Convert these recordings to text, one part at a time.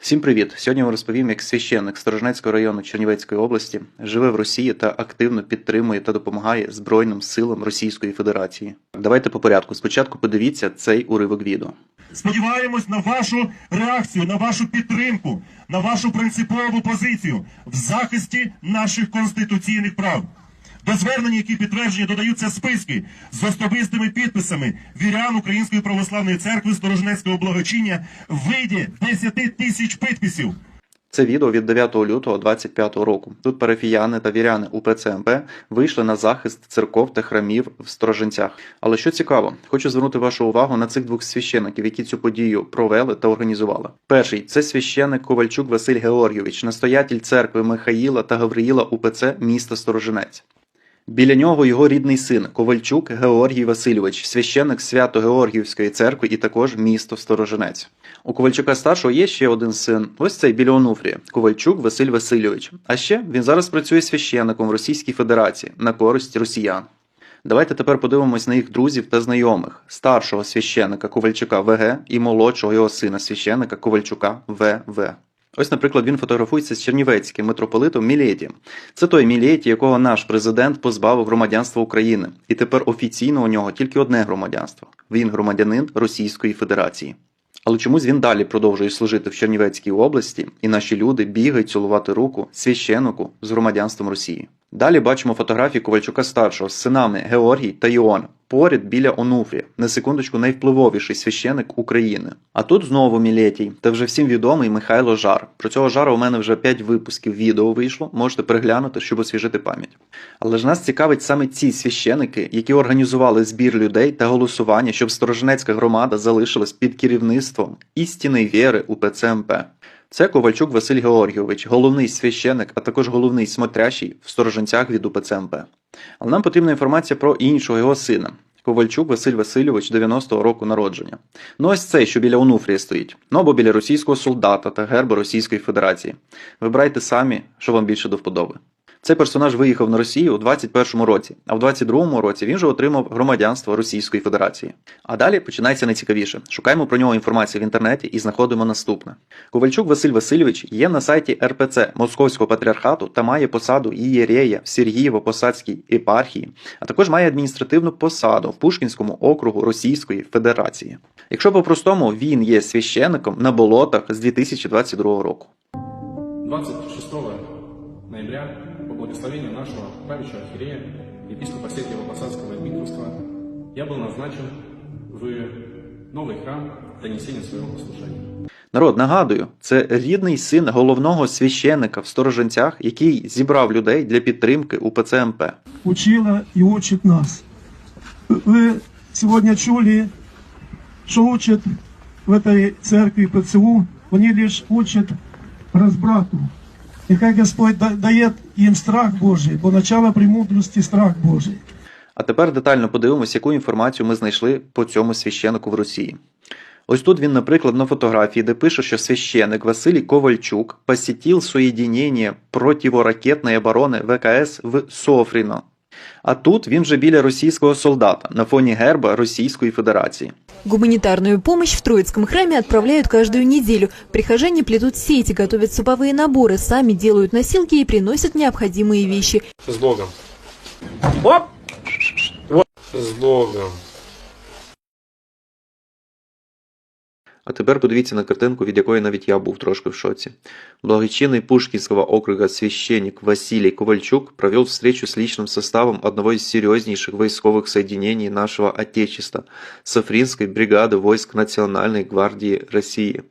Всім привіт! Сьогодні вам розповім, як священник Сторожнецького району Чернівецької області живе в Росії та активно підтримує та допомагає Збройним силам Російської Федерації. Давайте по порядку. Спочатку подивіться цей уривок відео. Сподіваємось на вашу реакцію, на вашу підтримку, на вашу принципову позицію в захисті наших конституційних прав. До звернень, які підтверджені, додаються списки з особистими підписами вірян Української православної церкви Сторожнецького благочиння в виді 10 тисяч підписів. Це відео від 9 лютого 2025 року. Тут парафіяни та віряни УПЦ МП вийшли на захист церков та храмів в Стороженцях. Але що цікаво, хочу звернути вашу увагу на цих двох священиків, які цю подію провели та організували. Перший це священик Ковальчук Василь Георгійович, настоятель церкви Михаїла та Гавриїла УПЦ міста Сторожинець. Біля нього його рідний син Ковальчук Георгій Васильович, священник Свято-Георгіївської церкви і також місто Сторожинець. У Ковальчука старшого є ще один син. Ось цей біля Онуфрія Ковальчук Василь Васильович. А ще він зараз працює священником в Російській Федерації на користь росіян. Давайте тепер подивимось на їх друзів та знайомих старшого священика Ковальчука ВГ і молодшого його сина священика Ковальчука ВВ. Ось, наприклад, він фотографується з чернівецьким митрополитом Мілєті. Це той Мілєті, якого наш президент позбавив громадянства України, і тепер офіційно у нього тільки одне громадянство. Він громадянин Російської Федерації. Але чомусь він далі продовжує служити в Чернівецькій області, і наші люди бігають цілувати руку священику з громадянством Росії. Далі бачимо фотографії Ковальчука старшого з синами Георгій та Іон поряд біля Онуфрія, на секундочку найвпливовіший священик України. А тут знову Мілетій, та вже всім відомий Михайло Жар. Про цього жара у мене вже 5 випусків відео вийшло, можете переглянути, щоб освіжити пам'ять. Але ж нас цікавить саме ці священики, які організували збір людей та голосування, щоб Сторожнецька громада залишилась під керівництвом істинної віри у ПЦМП. Це Ковальчук Василь Георгійович, головний священик, а також головний смотрящий в Стороженцях від УПЦ МП. Але нам потрібна інформація про іншого його сина. Ковальчук Василь Васильович 90-го року народження. Ну ось цей, що біля Онуфрія стоїть. Ну або біля російського солдата та герба Російської Федерації. Вибирайте самі, що вам більше до вподоби. Цей персонаж виїхав на Росію у 21-му році, а в 22-му році він же отримав громадянство Російської Федерації. А далі починається найцікавіше. Шукаємо про нього інформацію в інтернеті і знаходимо наступне. Ковальчук Василь Васильович є на сайті РПЦ Московського патріархату та має посаду ієрея в Сергієво-Посадській єпархії, а також має адміністративну посаду в Пушкінському округу Російської Федерації. Якщо по-простому, він є священником на болотах з 2022 року. 26 ноября по благословению нашего правящего архиерея, епископа Сетьева Посадского и Дмитровского, я был назначен в новый храм для несения своего послушания. Народ, нагадую, це рідний син головного священника в Стороженцях, який зібрав людей для підтримки УПЦ МП. учила и учит нас. Вы сегодня чули, что учат в этой церкви ПЦУ, они лишь учат разбрату. И как Господь дає им страх Божий, бо начало премудрости страх Божий. А тепер детально подивимось, яку інформацію ми знайшли по цьому священику в Росії. Ось тут він, наприклад, на фотографії, де пише, що священик Василій Ковальчук посетил соєдінення противоракетної оборони ВКС в Софріно. А тут він вже біля російського солдата на фоні герба Російської Федерації. Гуманитарную помощь в Троицком храме отправляют каждую неделю. Прихожане плетут сети, готовят суповые наборы, сами делают носилки и приносят необходимые вещи. С Богом. Оп! Вот. С Богом. А тепер подивіться на картинку, від якої навіть я був трошки в шоці. Благочинный Пушкинского округа священник Василий Ковальчук провел встречу с личным составом одного из серьезнейших войсковых соединений нашего Отечества – Сафринской бригады войск Національної гвардії Росії.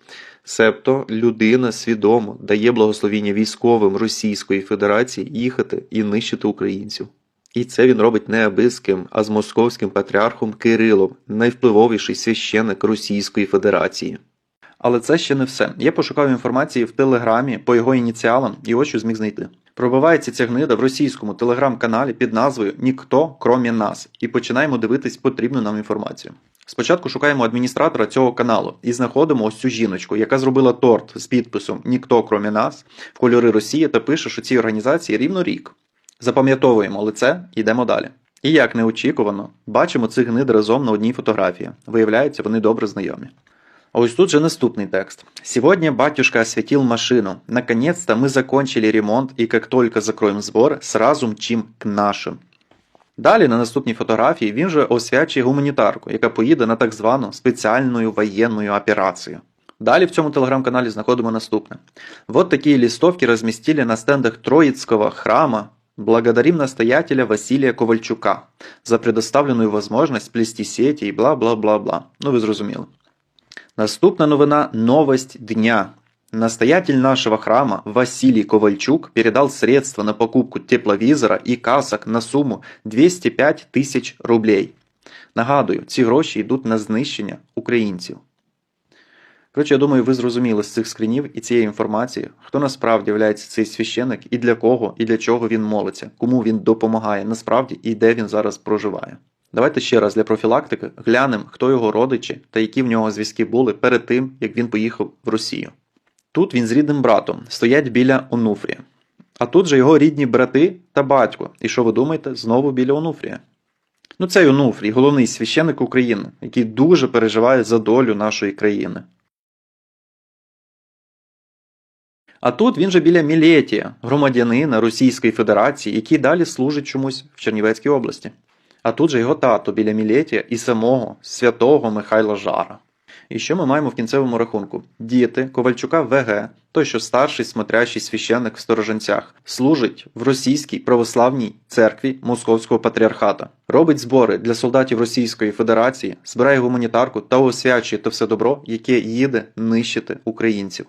Себто людина свідомо дає благословіння військовим Російської Федерації їхати і нищити українців. І це він робить не аби а з московським патріархом Кирилом, найвпливовіший священник Російської Федерації. Але це ще не все. Я пошукав інформації в телеграмі по його ініціалам і ось що зміг знайти. Пробивається ця гнида в російському телеграм-каналі під назвою Ніхто, кромі нас, і починаємо дивитись потрібну нам інформацію. Спочатку шукаємо адміністратора цього каналу і знаходимо ось цю жіночку, яка зробила торт з підписом Ніхто, кромі нас в кольори Росії та пише, що цій організації рівно рік. Запам'ятовуємо лице йдемо далі. І як неочікувано, бачимо цих гнид разом на одній фотографії. Виявляється, вони добре знайомі. Ось тут же наступный текст. «Сегодня батюшка осветил машину. Наконец-то мы закончили ремонт и как только закроем сбор, сразу мчим к нашим». Далі на наступній фотографії він же освячує гуманітарку, яка поїде на так звану спеціальну воєнну операцію. Далі в цьому телеграм-каналі знаходимо наступне. Вот такие листовки разместили на стендах Троицкого храма «Благодарим настоятеля Василия Ковальчука за предоставленную возможность плести сети и бла-бла-бла-бла». Ну, ви зрозуміли. Наступна новина – новость дня. Настоятель нашего храма Василий Ковальчук передал средства на покупку тепловизора і касок на суму 205 тисяч рублей. Нагадую, ці гроші йдуть на знищення українців. Коротше, я думаю, ви зрозуміли з цих скрінів і цієї інформації, хто насправді є цей священик і для кого, і для чого він молиться, кому він допомагає насправді і де він зараз проживає. Давайте ще раз для профілактики глянемо, хто його родичі та які в нього зв'язки були перед тим, як він поїхав в Росію. Тут він з рідним братом стоять біля Онуфрія. А тут же його рідні брати та батько. І що ви думаєте, знову біля Онуфрія? Ну, цей Онуфрій, головний священник України, який дуже переживає за долю нашої країни. А тут він же біля Мілетія, громадянина Російської Федерації, який далі служить чомусь в Чернівецькій області. А тут же його тато біля Мілетія і самого святого Михайла Жара. І що ми маємо в кінцевому рахунку? Діти Ковальчука ВГ, той, що старший смотрящий священник в Стороженцях, служить в російській православній церкві Московського патріархата, робить збори для солдатів Російської Федерації, збирає гуманітарку та освячує те все добро, яке їде нищити українців.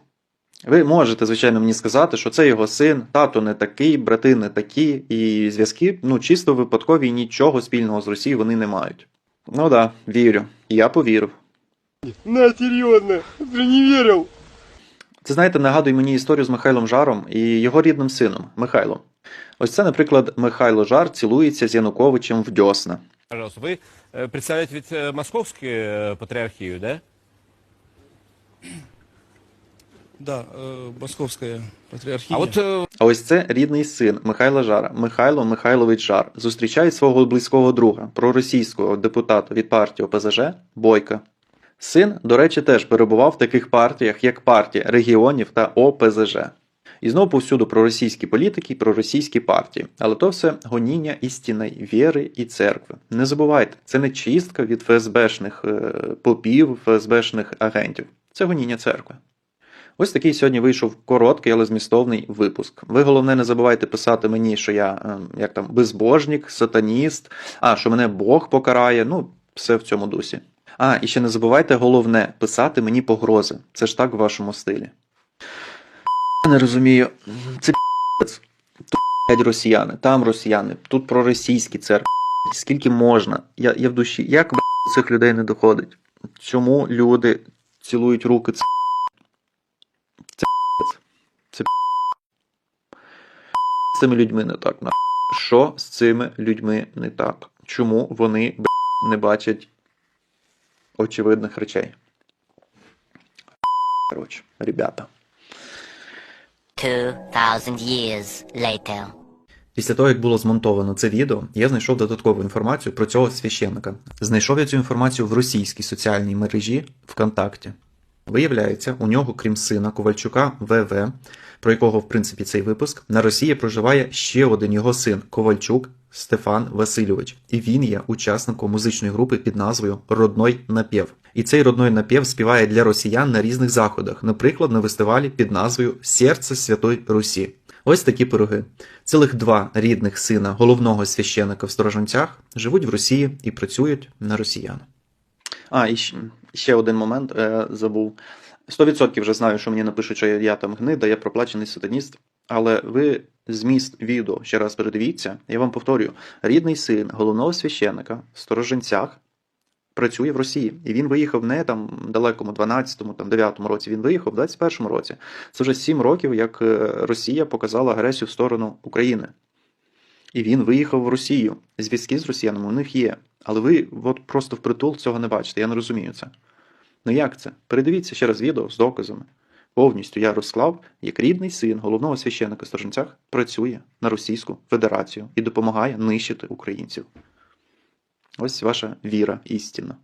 Ви можете, звичайно, мені сказати, що це його син, тато не такий, брати не такі, і зв'язки ну, чисто випадкові і нічого спільного з Росією вони не мають. Ну да, вірю. Я повірив. На, серьезно, ты не верил. Це, знаєте, нагадує мені історію з Михайлом Жаром і його рідним сином Михайлом. Ось це, наприклад, Михайло Жар цілується з Януковичем в дьосна. Пожалуйста, вы э, представляете ведь э, московскую э, патриархию, да? Да, э, московская патриархия. А вот э, А ось це рідний син Михайла Жара, Михайло Михайлович Жар, зустрічає свого близького друга, проросійського депутата від партії ОПЗЖ Бойка. Син, до речі, теж перебував в таких партіях, як партія регіонів та ОПЗЖ. І знову повсюду проросійські політики і проросійські партії. Але то все гоніння істинної віри і церкви. Не забувайте, це не чистка від ФСБшних е, попів, ФСБшних агентів. Це гоніння церкви. Ось такий сьогодні вийшов короткий, але змістовний випуск. Ви головне не забувайте писати мені, що я е, як там безбожник, сатаніст, а що мене Бог покарає. Ну, все в цьому дусі. А, і ще не забувайте головне писати мені погрози. Це ж так в вашому стилі. Не розумію. Це пі***ць. Тут росіяни, там росіяни, тут проросійські церкви. Скільки можна? Я, я в душі. Як цих людей не доходить? Чому люди цілують руки? Це це це з цими людьми не так. на. Що з цими людьми не так? Чому вони не бачать очевидних речей? Коротше, ребята. 2,000 years later. Після того, як було змонтовано це відео, я знайшов додаткову інформацію про цього священника. Знайшов я цю інформацію в російській соціальній мережі ВКонтакті. Виявляється, у нього, крім сина Ковальчука ВВ, про якого, в принципі, цей випуск, на Росії проживає ще один його син Ковальчук Стефан Васильович, і він є учасником музичної групи під назвою Родной напів. І цей родной напів співає для росіян на різних заходах, наприклад, на фестивалі під назвою Серце Святої Русі. Ось такі пироги. Цілих два рідних сина головного священика в Сторожанцях живуть в Росії і працюють на росіян. А, і ще, один момент е, забув. 100% вже знаю, що мені напишуть, що я, я там гнида, я проплачений сатаніст. Але ви зміст відео ще раз передивіться, я вам повторюю: рідний син головного священика в Сторожинцях працює в Росії. І він виїхав не там далекому 12-му, там 9-му році, він виїхав в 21-му році. Це вже 7 років, як е, Росія показала агресію в сторону України. І він виїхав в Росію. Зв'язки з росіянами у них є. Але ви от просто впритул цього не бачите. Я не розумію це. Ну як це? Передивіться ще раз відео з доказами. Повністю я розклав, як рідний син головного священика Сторженцях працює на Російську Федерацію і допомагає нищити українців. Ось ваша віра істинна.